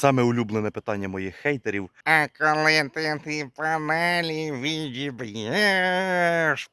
Саме улюблене питання моїх хейтерів. А коли ти ті панелі відіб'єш,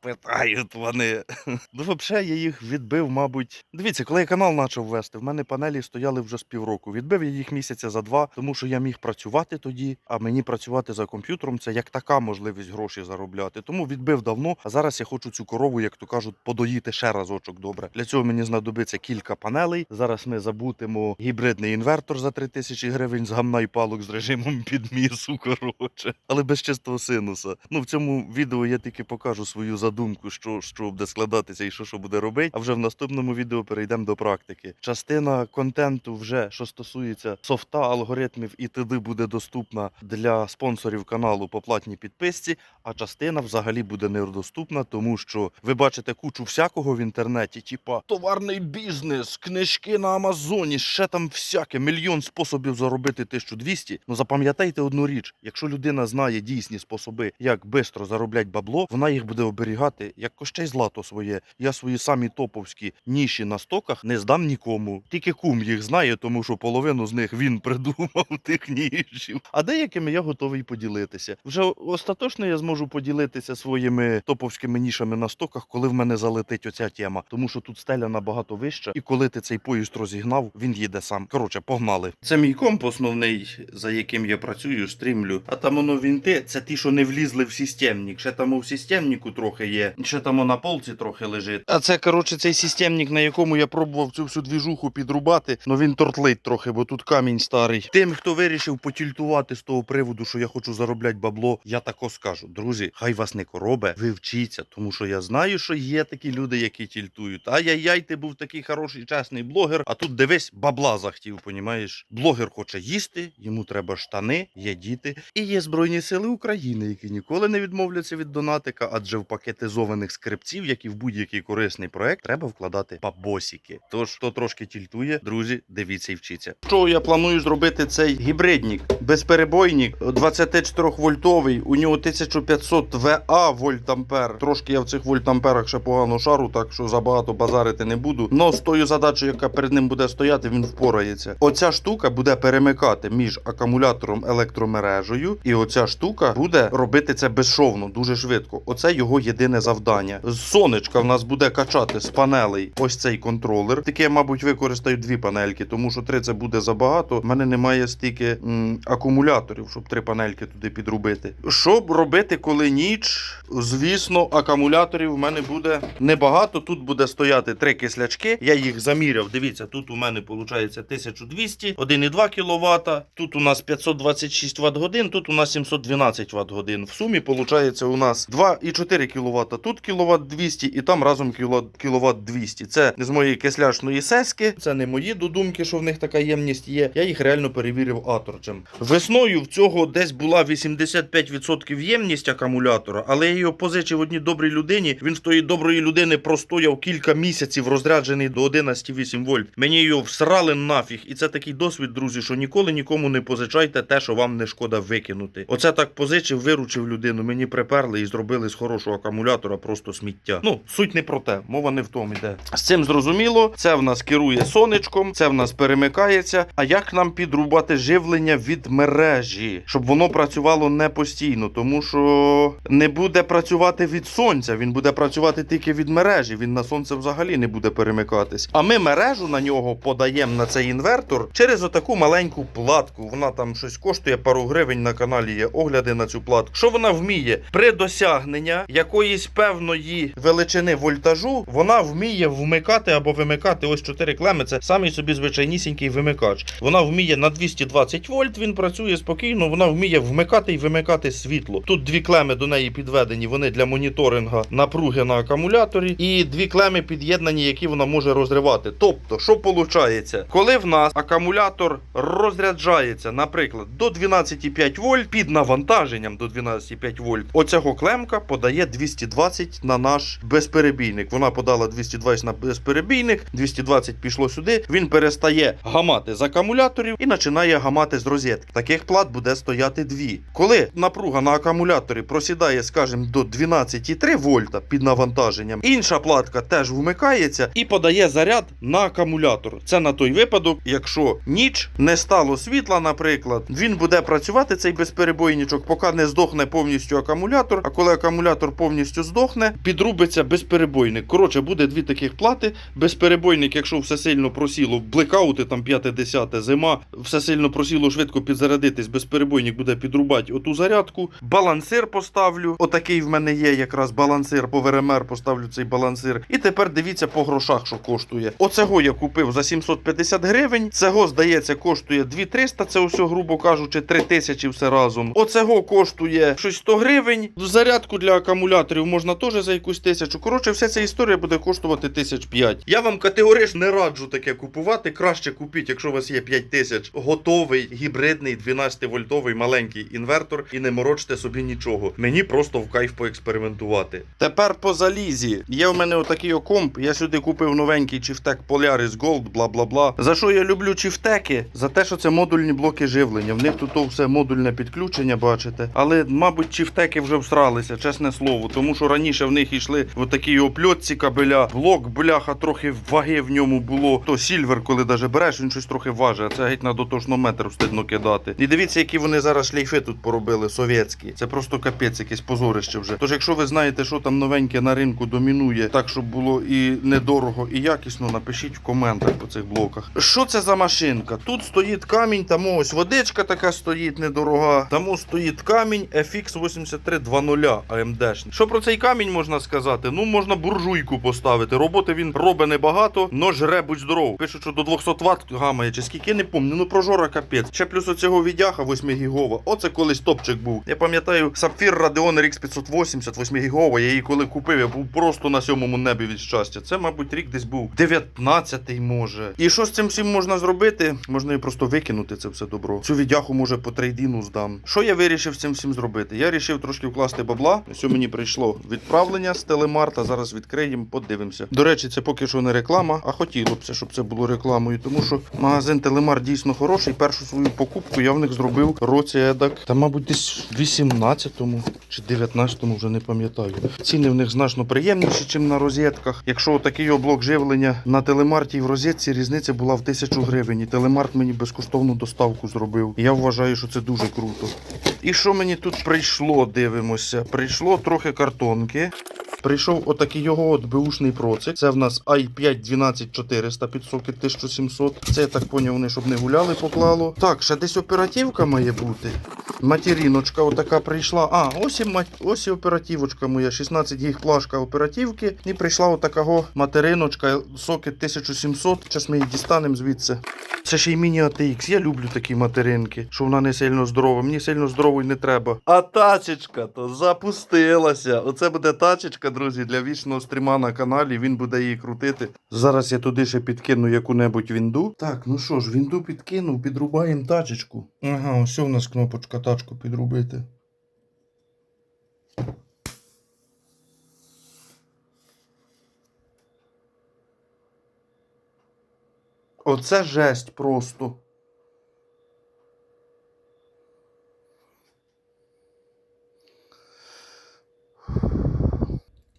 Питають вони. Ну, взагалі, я їх відбив, мабуть. Дивіться, коли я канал почав вести, в мене панелі стояли вже з півроку. Відбив я їх місяця за два, тому що я міг працювати тоді, а мені працювати за комп'ютером це як така можливість гроші заробляти. Тому відбив давно. А зараз я хочу цю корову, як то кажуть, подоїти ще разочок добре. Для цього мені знадобиться кілька панелей. Зараз ми забутимо гібридний інвертор за 3000 тисячі гривень з гамна палок з режимом підмісу. Коротше, але без чистого синуса. Ну в цьому відео я тільки покажу свою задумку, що, що буде складатися і що, що буде робити. А вже в наступному відео перейдемо до практики. Частина контенту, вже що стосується софта, алгоритмів і т.д. буде доступна для спонсорів каналу по платній підписці. А частина взагалі буде недоступна, тому що ви бачите кучу всякого в інтернеті, типа товарний бізнес, книжки на Амазоні, ще там всяке, мільйон способів заробити 1200. Ну запам'ятайте одну річ: якщо людина знає дійсні способи, як швидко заробляти бабло, вона їх буде оберігати як кощей злато своє. Я свої самі топовські ніші на стоках не здам нікому. Тільки кум їх знає, тому що половину з них він придумав тих нішів. А деякими я готовий поділитися. Вже остаточно я зможу поділитися своїми топовськими нішами на стоках, коли в мене залетить оця тема. Тому що тут стеля набагато вища, і коли ти цей поїзд розігнав, він їде сам. Коротше, погнали. Це мій комп основний, за яким я працюю, стрімлю. А там воно вінти, це ті, що не влізли в системник. Ще там у системнику трохи є. Ще там на полці трохи лежить. А це, коротше, цей системник, на якому я пробував цю всю двіжуху підрубати, ну він тортлить трохи, бо тут камінь старий. Тим, хто вирішив потільтувати з того приводу, що я хочу заробляти бабло, я тако скажу. Друзі, хай вас не коробе, ви вчіться, тому що я знаю, що є такі люди, які тільтують. Ай-яй-яй, ти був такий хороший, чесний блогер, а тут дивись, бабла захтів, понімаєш? Блогер хоче їсти, йому треба штани, є діти. І є Збройні Сили України, які ніколи не відмовляться від донатика, адже в пакетизованих скрипців, як і в будь-який корисний проект, треба вкладати бабосіки. Тож, хто трошки тільтує, друзі, дивіться і вчіться. Що я планую зробити цей гібридник, безперебойник, 24 вольтовий, у нього 1500 ВА вольтампер. Трошки я в цих вольтамперах ще погано шару, так що забагато базарити не буду. Но з тою задачею, яка перед ним буде стояти, він впорається. Оця штука буде перемикати між акумулятором електромережею, і оця штука буде робити це безшовно, дуже швидко. Оце його єдине завдання. З сонечка в нас буде качати з панелей ось цей контролер. Таке, мабуть, використаю дві панельки, тому що три це буде забагато. У мене немає стільки м, акумуляторів, щоб три панельки туди підрубити. Щоб робити, коли ніч, звісно, акумуляторів в мене буде небагато. Тут буде стояти три кислячки. Я їх заміряв. Дивіться, тут у мене виходить 1200, 1,2 кВт. Тут у нас 526 Вт годин, тут у нас 712 Вт годин. В сумі виходить у нас 2,4 кВт. Тут кВт 200 і там разом кВт 200. Це з моєї кисляшної сески. Це не мої додумки, що в них така ємність є. Я їх реально перевірив аторчем. Весною в цього десь була 85% ємність акумулятора, але я його позичив одній добрій людині. Він в тої доброї людини простояв кілька місяців, розряджений до 11,8 вольт. Мені його всрали нафіг. І це такий досвід, друзі, що ніколи нікому не позичайте те, що вам не шкода викинути. Оце так позичив, виручив людину. Мені приперли і зробили з хорошого акумулятора просто сміття. Ну, суть не про те, мова не в тому йде. З цим зрозуміло, це в нас керує сонечком, це в нас перемикається. А як нам підрубати живлення від мережі, щоб воно працювало не постійно, тому що не буде працювати від сонця, він буде працювати тільки від мережі. Він на сонце взагалі не буде перемикатись. А ми мережу на нього подаємо на цей інвертор через отаку маленьку платку. Вона там щось коштує пару гривень на каналі. Є огляди на цю платку. Що вона вміє? При досягнення якоїсь певної величини вольтажу вона вміє вмикати або вимикати ось чотири клеми. Це самий собі звичайнісінький вимикач. Вона вміє на 220 вольт. Він працює спокійно. Вона вміє вмикати і вимикати світло. Тут дві клеми до неї підведені. Вони для моніторинга напруги на акумуляторі, і дві клеми під'єднані, які вона може розривати. Тобто, що виходить? Коли в нас акумулятор розряджається, наприклад, до 12,5 вольт під навантаженням до 12,5 вольт, оцього клемка подає 220 на наш безперебійник. Вона подала 220 на безперебійник, 220 пішло сюди. Він перестає гамати з акумуляторів і починає гамати з розетки. Таких плат буде стояти дві. Коли напруга на акумуляторі просідає, скажімо, до 12,3 вольта під навантаженням, інша платка теж вмикається і подає заряд на акумулятор. Це на той випадок, якщо ніч не стало світла, наприклад, він буде працювати цей безперебойничок, поки не здохне повністю акумулятор. А коли акумулятор повністю здохне, підрубиться безперебойник. Коротше, буде дві таких плати. Безперебойник, якщо все сильно просіло, блекаути там 5-10 зима, все сильно просіло швидко підзарядитись, безперебойник буде підрубати оту зарядку. Балансир поставлю. Отакий в мене є якраз балансир по ВРМР, поставлю цей балансир. І тепер дивіться по грошах, що коштує. Оцего я купив за 750 гривень. Цього, здається, коштує 2300, це усе, грубо кажучи, 3000 все разом. Оцего коштує щось 100 гривень. Зарядку для акумуляторів можна теж за якусь тисячу. Коротше, вся ця історія буде коштувати тисяч п'ять. Я вам категорично не раджу таке купувати. Краще купіть, якщо у вас є 5 тисяч. Готовий гібридний 12-вольтовий маленький інвертор і не морочте собі нічого. Мені просто в кайф поекспериментувати. Тепер по залізі. Є в мене отакий окомп. Я сюди купив новенький Чифтек Polaris Gold, бла бла бла. За що я люблю Чифтеки? За те, що це модульні блоки живлення. В них тут все модульне підключення, бачите. Але, мабуть, Чифтеки вже всралися, чесне слово. Тому що раніше в них йшли в такій опльотці кабеля. Блок, бляха, трохи ваги в ньому було. То сільвер, коли даже береш, він щось трохи важить. А це геть на дотошнометр встидно кидати. І дивіться, які вони зараз шлейфи тут поробили, совєтські. Це просто капець, якесь позорище вже. Тож, якщо ви знаєте, що там новеньке на ринку домінує, так щоб було і недорого, і якісно, напишіть в коментах по цих блоках. Що це за машинка? Тут стоїть камінь, там ось водичка така стоїть недорога. Там стоїть камінь FX 8320 AMD. Що про цей камінь можна сказати? Ну, можна буржуйку поставити. Роботи він робить небагато, но жре будь здоров. Пишуть, що до 200 Вт гамає, чи скільки не помню. Ну прожора капець. Ще плюс оцього відяха 8 гігова. Оце колись топчик був. Я пам'ятаю, Sapphire Radeon RX 580 8 гігова. Я її коли купив, я був просто на сьомому небі від щастя. Це, мабуть, рік десь був 19-й може. І що з цим всім можна зробити? Можна і просто викинути це все добро. Цю відяху може по трейдіну здам. Що я вирішив з цим всім зробити? Я вирішив трошки вкласти бабла. Ось мені прийшло відправлення з телемарта. Зараз відкриємо, подивимося. До речі, це поки що не реклама, а хотіло б щоб це було рекламою, тому що магазин Телемар дійсно хороший. Першу свою покупку я в них зробив році едак. Та, мабуть, десь в 18-му чи 19-му, вже не пам'ятаю. Ціни в них значно приємніші, ніж на розетках. Якщо такий облок живлення на телемарті і в розетці, різниця була в тисячу гривень. І телемарт мені безкоштовну доставку зробив. Я вважаю, що це дуже круто. І що мені тут прийшло, дивимося? Прийшло трохи картонки. Прийшов отакий його от беушний процик. Це в нас i5 12400 під сокет 1700. Це я так поняв, вони щоб не гуляли, поклало. Так, ще десь оперативка має бути. Матеріночка отака прийшла. А, ось і, мат... ось і оперативочка моя. 16 гіг плашка оперативки. І прийшла отакого материночка, сокет 1700. Зараз ми її дістанемо звідси. Це ще й міні ATX. Я люблю такі материнки, що вона не сильно здорова. Мені сильно здорової не треба. А тачечка то запустилася. Оце буде тачечка, друзі, для вічного стріма на каналі. Він буде її крутити. Зараз я туди ще підкину яку-небудь вінду. Так, ну що ж, вінду підкинув, підрубаємо тачечку. Ага, ось у нас кнопочка тачку підрубити. Оце жесть просто.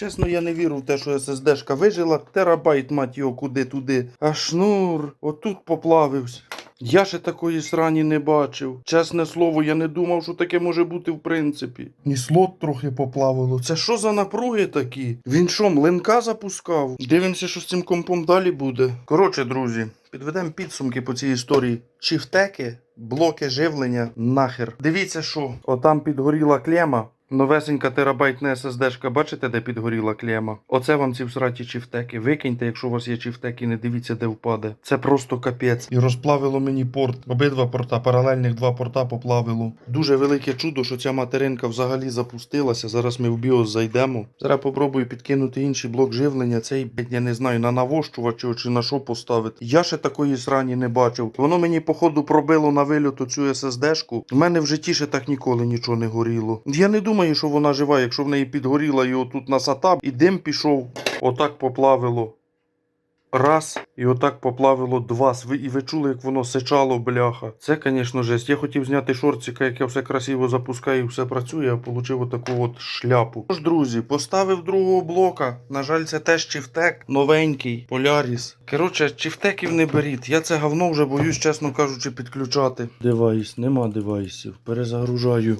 Чесно, я не вірю в те, що SSD-шка вижила. Терабайт, мать його, куди туди. А шнур, отут поплавився. Я ще такої срані не бачив. Чесне слово, я не думав, що таке може бути в принципі. І слот трохи поплавило. Це що за напруги такі? Він що, млинка запускав? Дивимося, що з цим компом далі буде. Коротше, друзі, підведемо підсумки по цій історії. Чифтеки, блоки живлення, нахер. Дивіться, що отам підгоріла клема. Новесенька терабайтна SSD-шка, бачите, де підгоріла клема? Оце вам ці всраті чифтеки. Викиньте, якщо у вас є чифтеки, не дивіться, де впаде. Це просто капець. І розплавило мені порт. Обидва порта, паралельних два порта поплавило. Дуже велике чудо, що ця материнка взагалі запустилася. Зараз ми в BIOS зайдемо. Зараз попробую підкинути інший блок живлення. Цей, я не знаю, на навощувач чи на що поставити. Я ще такої срані не бачив. Воно мені, походу, пробило на вильоту цю SSD-шку. У мене в житті ще так ніколи нічого не горіло. Я не думаю, що вона жива, якщо в неї підгоріла і отут на сатап, і дим пішов, отак поплавило. Раз, і отак поплавило два. І ви чули, як воно сичало, бляха. Це, звісно, жесть. Я хотів зняти шортика, як я все красиво запускаю, і все працює, а отримав отаку от шляпу. Тож, друзі, поставив другого блока. На жаль, це теж чифтек, новенький, Поляріс. Коротше, чифтеків не беріть. Я це говно вже боюсь, чесно кажучи, підключати. Девайс, нема девайсів. Перезагружаю.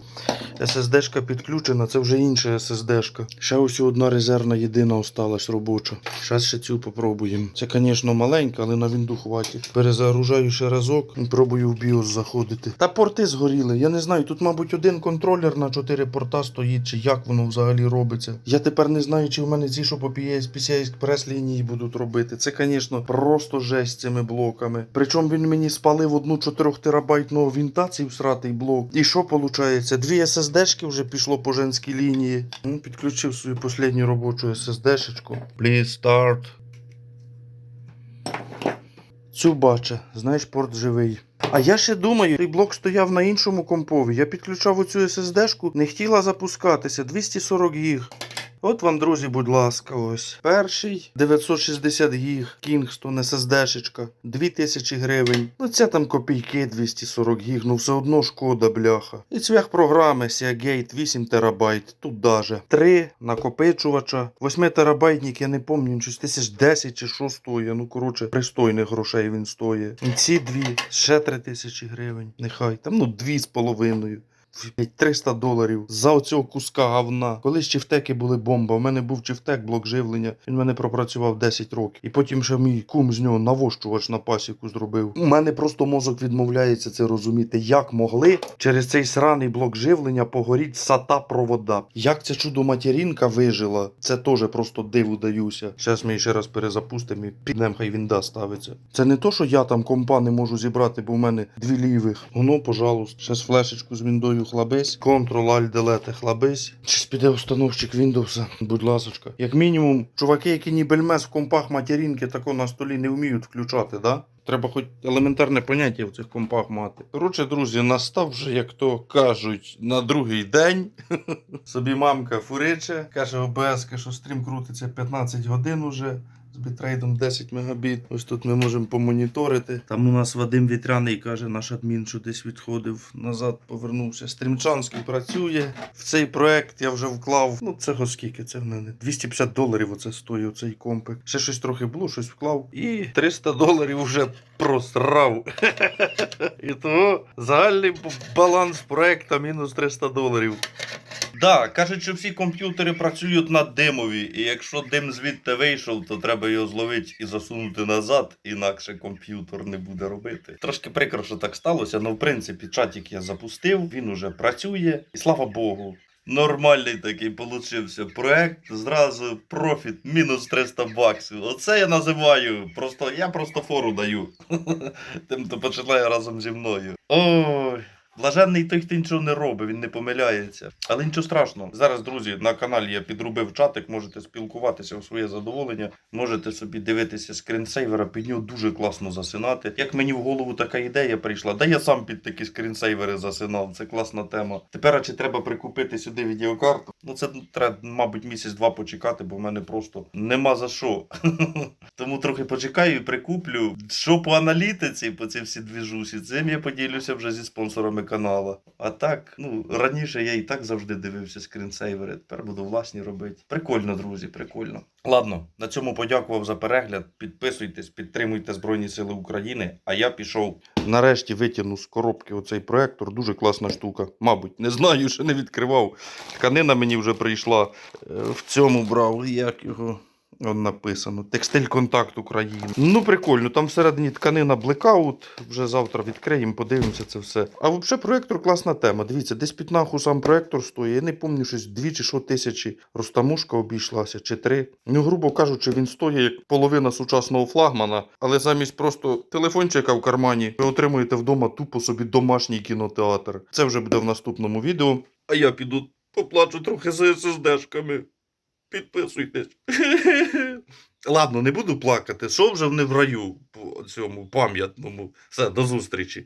SSD-шка підключена, це вже інша SSD-шка. Ще ось одна резервна єдина осталась робоча. Зараз ще цю попробуємо. Це, звісно, маленька, але на вінду хватить. Перезагружаю ще разок і пробую в BIOS заходити. Та порти згоріли. Я не знаю, тут, мабуть, один контролер на 4 порта стоїть, чи як воно взагалі робиться. Я тепер не знаю, чи в мене ці, що по PCI Express лінії будуть робити. Це, звісно, просто жесть цими блоками. Причому він мені спалив одну 4 терабайтного вінта, цей всратий блок. І що виходить? Дві SSD-шки вже пішло по женській лінії. Ну, підключив свою останню робочу SSD-шечку. Please start. Цю бача, знаєш, порт живий. А я ще думаю, цей блок стояв на іншому компові. Я підключав оцю SSD-шку, не хотіла запускатися. 240 гіг. От вам, друзі, будь ласка, ось. Перший 960 гіг, Kingston SSD-шечка, 2000 гривень. Ну це там копійки 240 гіг, ну все одно шкода, бляха. І цвях програми Seagate 8 терабайт, тут даже. Три накопичувача, 8 терабайтник, я не пам'ятаю, щось тисяч 10 чи що стоїть. Ну, коротше, пристойних грошей він стоїть. І ці дві, ще 3 тисячі гривень. Нехай, там ну дві з половиною. Блядь, 300 доларів за оцього куска говна. Колись чифтеки були бомба. У мене був чифтек, блок живлення. Він мене пропрацював 10 років. І потім ще мій кум з нього навощувач на пасіку зробив. У мене просто мозок відмовляється це розуміти. Як могли через цей сраний блок живлення погоріть сата провода. Як ця чудо матерінка вижила, це теж просто диву даюся. Зараз ми ще раз перезапустимо і піднем, хай він да ставиться. Це не то, що я там компа не можу зібрати, бо в мене дві лівих. Воно, пожалуйста. Зараз флешечку з віндою хлабись. Ctrl-Alt-Delete хлабись. Чи піде установщик Windows, будь ласочка. Як мінімум, чуваки, які ні бельмес в компах матерінки тако на столі не вміють включати, да? Треба хоч елементарне поняття в цих компах мати. Коротше, друзі, настав вже, як то кажуть, на другий день. Собі мамка фуриче, каже ОБС, що стрім крутиться 15 годин уже. Бітрейдом 10 мегабіт. Ось тут ми можемо помоніторити. Там у нас Вадим Вітряний каже, наш адмін, що десь відходив назад, повернувся. Стрімчанський працює. В цей проект я вже вклав. Ну, цього скільки? Це в мене 250 доларів. Оце стоїть цей компик. Ще щось трохи було, щось вклав. І 300 доларів вже просрав. І того загальний баланс проекту мінус 300 доларів. Да, кажуть, що всі комп'ютери працюють на димові, і якщо дим звідти вийшов, то треба його зловити і засунути назад, інакше комп'ютер не буде робити. Трошки прикро, що так сталося, але в принципі чатик я запустив, він уже працює, і слава Богу. Нормальний такий получився проект. Зразу профіт мінус 300 баксів. Оце я називаю. Просто я просто фору даю. Тим, хто починає разом зі мною. Ой. Блаженний той, хто нічого не робить, він не помиляється. Але нічого страшного. Зараз, друзі, на каналі я підробив чатик, можете спілкуватися у своє задоволення, можете собі дивитися скрінсейвера, під нього дуже класно засинати. Як мені в голову така ідея прийшла, да я сам під такі скрінсейвери засинав, це класна тема. Тепер чи треба прикупити сюди відеокарту? Ну це треба, мабуть, місяць-два почекати, бо в мене просто нема за що. Тому трохи почекаю і прикуплю. Що по аналітиці, по ці всі двіжусі, цим я поділюся вже зі спонсорами канала. А так, ну раніше я і так завжди дивився скрінсейвери. Тепер буду власні робити. Прикольно, друзі, прикольно. Ладно, на цьому подякував за перегляд. Підписуйтесь, підтримуйте Збройні Сили України. А я пішов. Нарешті витягну з коробки оцей проектор. Дуже класна штука. Мабуть, не знаю, ще не відкривав. Тканина мені вже прийшла. Е, В цьому брав. Як його. Он написано. Текстиль контакт України. Ну, прикольно, там всередині тканина блекаут. Вже завтра відкриємо, подивимося це все. А взагалі проектор класна тема. Дивіться, десь під наху сам проектор стоїть. Я не пам'ятаю, щось дві чи що тисячі розтамушка обійшлася, чи три. Ну, грубо кажучи, він стоїть як половина сучасного флагмана, але замість просто телефончика в кармані ви отримуєте вдома тупо собі домашній кінотеатр. Це вже буде в наступному відео. А я піду поплачу трохи за SSD-шками. Підписуйтесь. Ладно, не буду плакати. Що вже не в раю по цьому пам'ятному. Все, до зустрічі.